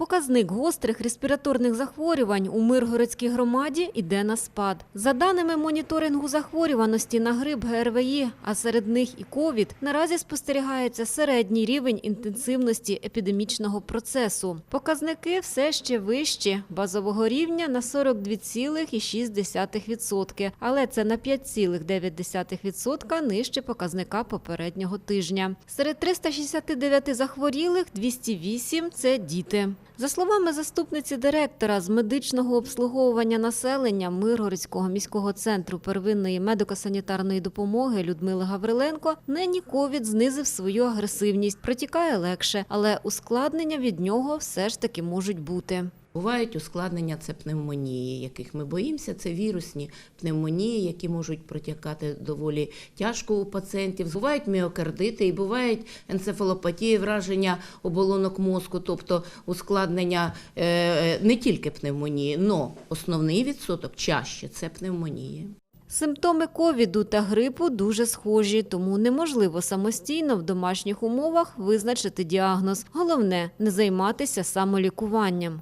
Показник гострих респіраторних захворювань у Миргородській громаді йде на спад. За даними моніторингу захворюваності на грип ГРВІ, а серед них і ковід, наразі спостерігається середній рівень інтенсивності епідемічного процесу. Показники все ще вищі базового рівня на 42,6%, але це на 5,9% нижче показника попереднього тижня. Серед 369 захворілих 208 – це діти. За словами заступниці директора з медичного обслуговування населення Миргородського міського центру первинної медико-санітарної допомоги Людмили Гавриленко, нині ковід знизив свою агресивність, протікає легше, але ускладнення від нього все ж таки можуть бути. Бувають ускладнення це пневмонії, яких ми боїмося. Це вірусні пневмонії, які можуть протікати доволі тяжко у пацієнтів. Бувають міокардити і бувають енцефалопатії, враження оболонок мозку, тобто ускладнення е, не тільки пневмонії, але основний відсоток чаще це пневмонії. Симптоми ковіду та грипу дуже схожі, тому неможливо самостійно в домашніх умовах визначити діагноз. Головне не займатися самолікуванням.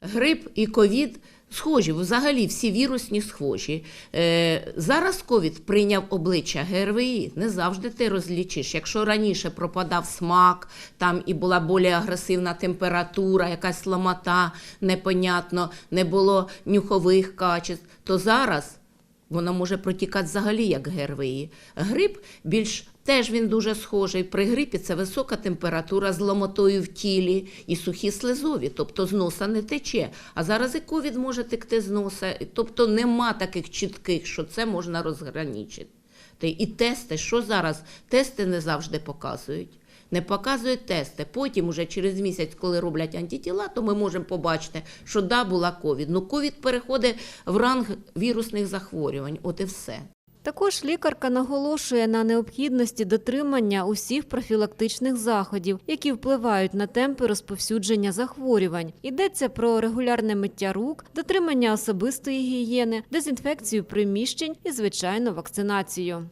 Грип і ковід схожі, взагалі всі вірусні схожі. Е, зараз ковід прийняв обличчя ГРВІ. Не завжди ти розлічиш. Якщо раніше пропадав смак, там і була більш агресивна температура, якась ламота, непонятно, не було нюхових качеств, то зараз Воно може протікати взагалі як ГРВІ. Грип більш теж він дуже схожий. При грипі це висока температура з ломотою в тілі і сухі слизові, тобто з носа не тече. А зараз і ковід може текти з носа, тобто нема таких чітких, що це можна розграничити. І тести, що зараз? Тести не завжди показують. Не показують тести. Потім, уже через місяць, коли роблять антитіла, то ми можемо побачити, що да, була ковід. Ну, ковід переходить в ранг вірусних захворювань. От і все. Також лікарка наголошує на необхідності дотримання усіх профілактичних заходів, які впливають на темпи розповсюдження захворювань. Йдеться про регулярне миття рук, дотримання особистої гігієни, дезінфекцію приміщень і, звичайно, вакцинацію.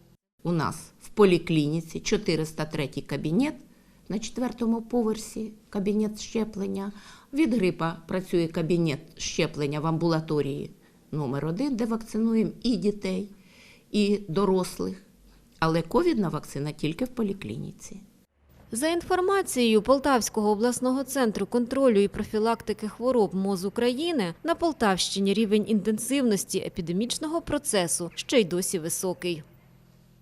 У нас в поліклініці 403 кабінет на четвертому поверсі кабінет щеплення. Від грипа працює кабінет щеплення в амбулаторії номер 1 де вакцинуємо і дітей, і дорослих. Але ковідна вакцина тільки в поліклініці. За інформацією Полтавського обласного центру контролю і профілактики хвороб МОЗ України, на Полтавщині рівень інтенсивності епідемічного процесу ще й досі високий.